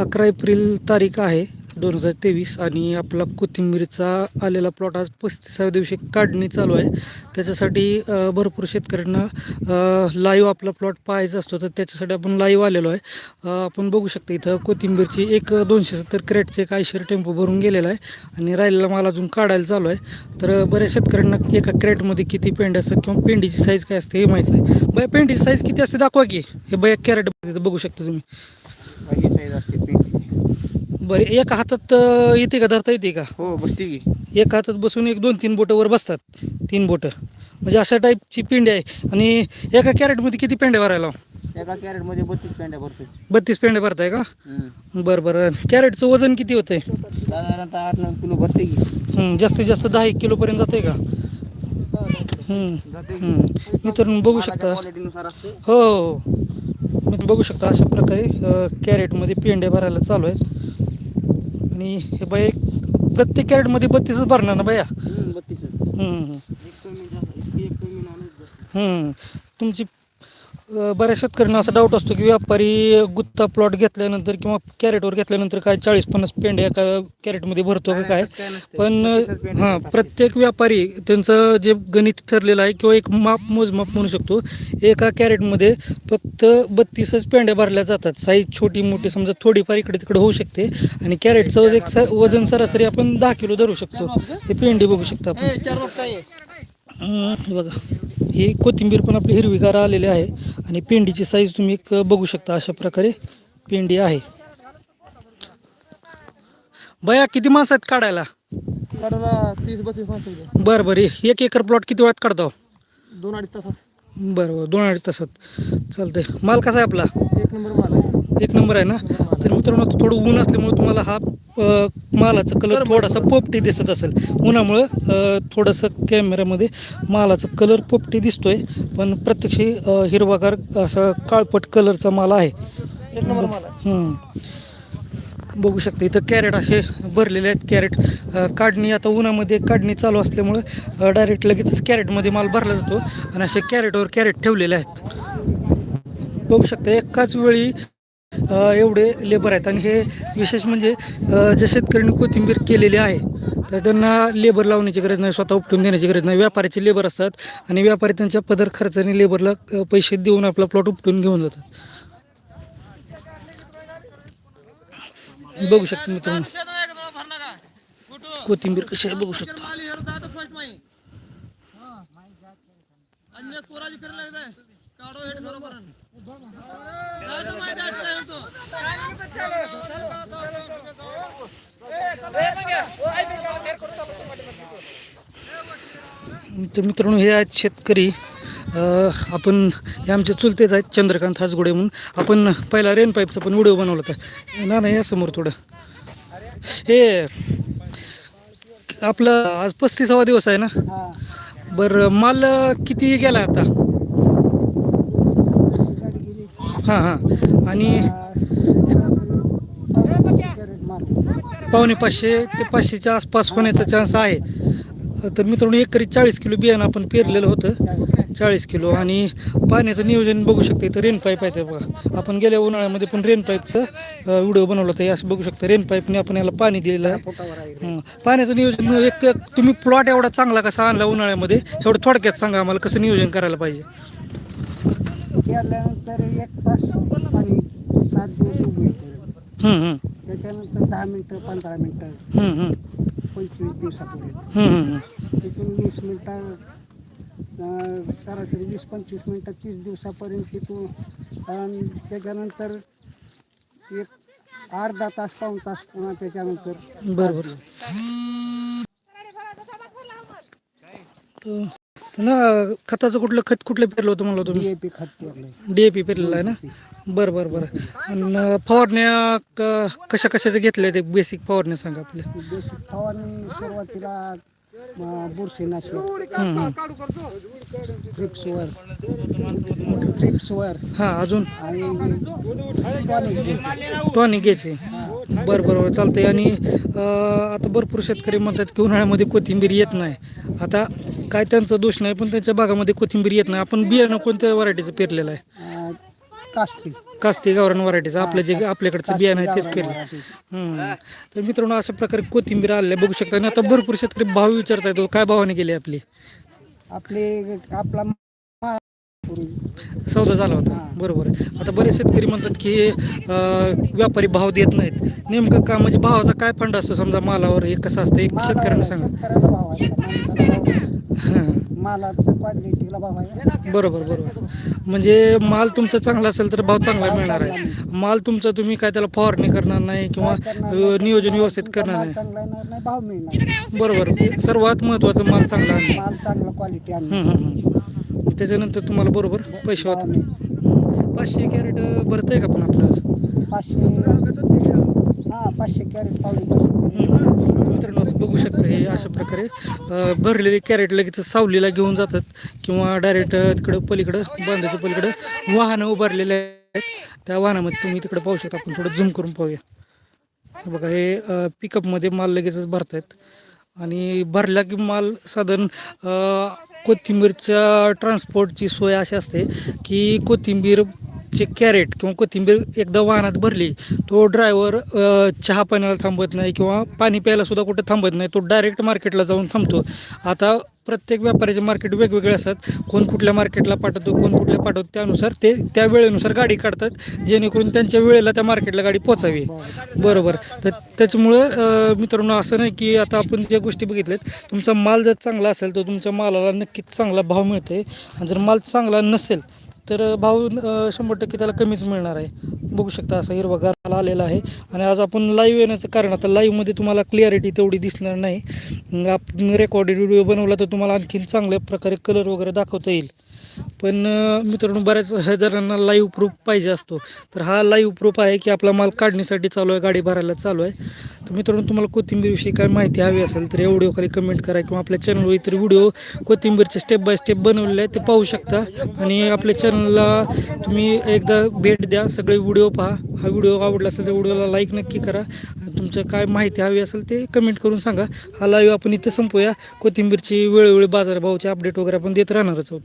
अकरा एप्रिल तारीख आहे दोन हजार तेवीस. आणि आपला कोथिंबीरचा आलेला प्लॉट आज पस्तीसाव्या दिवशी काढणी चालू आहे. त्याच्यासाठी भरपूर शेतकऱ्यांना लाईव्ह आपला प्लॉट पाहायचा असतो. तर त्याच्यासाठी आपण लाईव्ह आलेलो आहे. आपण बघू शकतो इथं कोथिंबीरची एक दोनशे सत्तर क्रेटचे एक ऐंशी टेम्पो भरून गेलेला आहे. आणि राहिलेला माल अजून काढायला चालू आहे. तर बऱ्याच शेतकऱ्यांना एका क्रेटमध्ये किती पेंड असतात किंवा पेंडीची साईज काय असते हे माहीत नाही. बाय पेंडीची साईज किती असते दाखवा की. हे बाय कॅरेट बघू शकता तुम्ही. ही साईज असते पेंटी बरं एका हातात येते का? धरता येते का? हो बसते की. एका हातात बसून एक दोन तीन बोटं वर बसतात. तीन बोटं. म्हणजे अशा टाईपची पेंडी आहे. आणि एका कॅरेटमध्ये किती पेंड्या भरायला एका कॅरेटमध्ये बत्तीस पेंड्या भरतो बत्तीस पेंड्या भरताय का. बरं बरं. कॅरेटचं वजन किती होतंय? साधारणतः आठ नऊ किलो भरते की. हं, जास्तीत जास्त दहा एक किलोपर्यंत जाते का? हं, हं. मित्रांनो बघू शकता. क्वालिटीनुसार असते हो. हो हो. मी बघू शकता अशा प्रकारे कॅरेटमध्ये पेंड्या भरायला चालू आहेत आणि हे बाई प्रत्येक कॅरेटमध्ये बत्तीसच भरणार ना बाया बत्तीस. एक कमी जास्त एक कमी नॉनच हं. तुमची बऱ्याच शेतकऱ्यांना असा डाऊट असतो की व्यापारी गुत्ता प्लॉट घेतल्यानंतर किंवा कॅरेटवर घेतल्यानंतर काय चाळीस पन्नास पेंड्या एका कॅरेटमध्ये भरतो का काय. पण हां प्रत्येक व्यापारी त्यांचं जे गणित ठरलेलं आहे किंवा एक माप मोजमाप म्हणू शकतो एका कॅरेटमध्ये फक्त बत्तीसच पेंड्या भरल्या जातात. साईज छोटी मोठी समजा थोडीफार इकडे तिकडे होऊ शकते आणि कॅरेटचं एक स- वजन सरासरी आपण दहा किलो धरू शकतो. हे पेंडी बघू शकतो आपण. बघा ही कोथिंबीर पण आपली हिरवीगार आलेली आहे. आणि पेंडीची साईज तुम्ही एक बघू शकता अशा प्रकारे पेंडी आहे. बया किती माणसं आहेत काढायला? तीस बत्तीस माणसं होते. बरं बरं. एक एकर प्लॉट किती वेळात काढतो? दोन अडीच तासात. बरं बरं. दोन अडीच तासात. चालतंय. माल कसा आहे आपला? एक नंबर माल आहे. एक नंबर आहे ना? तर मित्रांनो थोडं ऊन असल्यामुळे तुम्हाला हा मालाचा कलर थोडासा पोपटी दिसत असेल. उन्हामुळं थोडंसं कॅमेऱ्यामध्ये मालाचा कलर पोपटी दिसतोय. पण प्रत्यक्ष हिरवागार असा काळपट कलरचा माल आहे. बघू शकता इथं कॅरेट असे भरलेले आहेत. कॅरेट काढणी आता उन्हामध्ये काढणी चालू असल्यामुळं डायरेक्ट लगेचच कॅरेटमध्ये माल भरला जातो. आणि असे कॅरेटवर कॅरेट ठेवलेले आहेत. बघू शकता एकाच वेळी एवढे लेबर आहेत. आणि हे विशेष म्हणजे जे शेतकऱ्यांनी कोथिंबीर केलेली आहे तर त्यांना लेबर लावण्याची गरज नाही स्वतः उपटून देण्याची गरज नाही. व्यापाऱ्याचे लेबर असतात आणि व्यापारी त्यांच्या पदर खर्चाने लेबरला पैसे देऊन आपला प्लॉट उपटून घेऊन जातात. बघू शकता मित्रांनो. कोथिंबीर कशी आहे बघू शकतो. तर मित्रांनो हे आहेत शेतकरी. आपण हे आमचे चुलतेच आहेत चंद्रकांत हासगुडे म्हणून. आपण पहिला रेन पाईपचा पण व्हिडिओ बनवला होता. ना नाही या समोर थोडं. हे आपलं आज पस्तीसावा दिवस आहे ना? बरं माल किती गेला आता? हां हां. आणि पावणे पाचशे ते पाचशेच्या आसपास होण्याचा चान्स आहे. तर मित्रांनो एकरी चाळीस किलो बियाणं आपण पेरलेलं होतं. चाळीस किलो. आणि पाण्याचं नियोजन बघू शकता इथं रेन पाईप आहे ते बघा. आपण गेल्या उन्हाळ्यामध्ये पण रेन पाईपचं व्हिडिओ बनवला होता. असं बघू शकता रेन पाईपने आपण याला पाणी दिलेलं आहे. पाण्याचं नियोजन म्हणजे एक तुम्ही प्लॉट एवढा चांगला कसा आणला उन्हाळ्यामध्ये एवढं थोडक्यात सांगा आम्हाला कसं नियोजन करायला पाहिजे. केल्यानंतर एक तास पाणी सात दिवस उभी. त्याच्यानंतर दहा मिनटं पंधरा मिनटं. पंचवीस दिवसापर्यंत. तिथून वीस मिनटं सरासरी वीस पंचवीस मिनटं तीस दिवसापर्यंत तिथून त्याच्यानंतर एक अर्धा तास पाऊण तास पुन्हा त्याच्यानंतर बरं बरं तर- तर ना खताचं कुठलं खत कुठलं पेरलं होतं डी तुम्ही? ए पी खत पेरलंय. डी ए पी पेरलेलं आहे ना? बरं बरं बरं. आणि फवारण्या क- कशा कशाच्या घेतल्या ते बेसिक फवारण्या सांगा आपल्या? बेसिक फवारणी सुरुवातीला अं, बुरशीनाशक हं, अजून? आणि टॉनिक टॉनिक घ्यायचे. बरं बरं बरं चालतंय. आणि अं, आता भरपूर शेतकरी म्हणतात की उन्हाळ्यामध्ये कोथिंबीर येत नाही. आता काय त्यांचा दोष नाही पण त्यांच्या भागामध्ये कोथिंबीर येत नाही. आपण बियाणं कोणत्या व्हरायटीचं पेरलेलं आहे? कास्ती. कास्ती गावरान व्हरायटीचं. आपलं जे आपल्याकडचं बियाणं आहे तेच पेरलं. हम्म. तर मित्रांनो अशा प्रकारे कोथिंबीर आल्या बघू शकता. आणि आता भरपूर शेतकरी भाव विचारता येतो काय भावाने गेली आपली? आपले आपला मा- पूर्वी सौदा झाला होता. बरोबर आहे. आता बरेच शेतकरी म्हणतात की अं, व्यापारी भाव देत नाहीत. नेमकं का म्हणजे भावाचा काय फंड असतो? समजा मालावर हे कसं असतं? एक शेतकऱ्यांना सांगा. शेतकऱ्याला भाव आहे. माणसाला भाव नाही. भाव आहे. बरोबर बरोबर. म्हणजे माल तुमचा चांगला असेल तर भाव चांगला मिळणार आहे. माल तुमचा तुम्ही काय त्याला फवारणी करणार नाही किंवा अं, नियोजन व्यवस्थित करणार माल नाही. चांगला येणार नाही भाव मिळणार बरोबर. सर्वात महत्वाचं माल चांगला आणणं. माल चांगला क्वालिटी. त्याच्यानंतर तुम्हाला बरोबर पैसे भाव होतात मिळणार. पाचशे कॅरेट भरतंय का पण आपलं आज? पाचशे हा पाचशे कॅरेट पावणे मित्रांनो असं बघू शकता हे अशा प्रकारे भरलेले कॅरेट लगेच सावलीला घेऊन जातात किंवा डायरेक्ट तिकडं पलीकडं बांधाच्या पलीकडं वाहनं उभारलेले आहेत. त्या वाहनामध्ये तुम्ही तिकडे पाहू शकता आपण थोडं झूम करून पाहूया. हे बघा हे पिकअपमध्ये माल लगेचच भरतायत. आणि भरला की माल साधारण कोथिंबीरच्या ट्रान्सपोर्टची सोय अशी असते की कोथिंबीर चे कॅरेट किंवा कोथिंबीर एकदा वाहनात भरली तो ड्रायव्हर चहा पाण्याला थांबत नाही किंवा पाणी प्यायला सुद्धा कुठे थांबत नाही तो डायरेक्ट मार्केटला जाऊन थांबतो. आता प्रत्येक व्यापाऱ्याचे मार्केट वेगवेगळे असतात. कोण कुठल्या मार्केटला पाठवतो कोण कुठल्या पाठवतो त्यानुसार ते त्या वेळेनुसार गाडी काढतात जेणेकरून त्यांच्या वेळेला त्या मार्केटला गाडी पोचावी बरोबर. तर त्याच्यामुळं मित्रांनो असं नाही की आता आपण ज्या गोष्टी बघितल्यात तुमचा माल जर चांगला असेल तर तुमच्या मालाला नक्कीच चांगला भाव मिळतो आहे आणि जर माल चांगला नसेल तर भाव शंभर टक्के त्याला कमीच मिळणार आहे. बघू शकता असा हिरवागार आलेला आहे. आणि आज आपण लाईव्ह येण्याचं कारण आता लाईव्हमध्ये तुम्हाला क्लिअरिटी तेवढी दिसणार नाही. आपण रेकॉर्डेड व्हिडिओ बनवला तर तुम्हाला आणखीन चांगल्या प्रकारे कलर वगैरे दाखवता येईल. पण मित्रांनो बऱ्याच जणांना लाईव्ह प्रूफ पाहिजे असतो. तर हा लाईव्ह प्रूफ आहे की आपला माल काढण्यासाठी चालू आहे गाडी भरायला चालू आहे. तर मित्रांनो तुम्हाला कोथिंबीरविषयी काय माहिती हवी असेल तर या व्हिडिओ कमेंट करा किंवा आपल्या चॅनलवर इतर व्हिडिओ कोथिंबीरचे स्टेप बाय स्टेप बनवलेले आहेत ते पाहू शकता. आणि आपल्या चॅनलला तुम्ही एकदा भेट द्या सगळे व्हिडिओ पहा. हा व्हिडिओ आवडला असेल तर व्हिडिओला लाईक नक्की करा. तुमचं काय माहिती हवी असेल ते कमेंट करून सांगा. हा लाईव्ह आपण इथं संपूया. कोथिंबीरची वेळोवेळी बाजारभावाचे अपडेट वगैरे आपण देत राहणारच आहोत.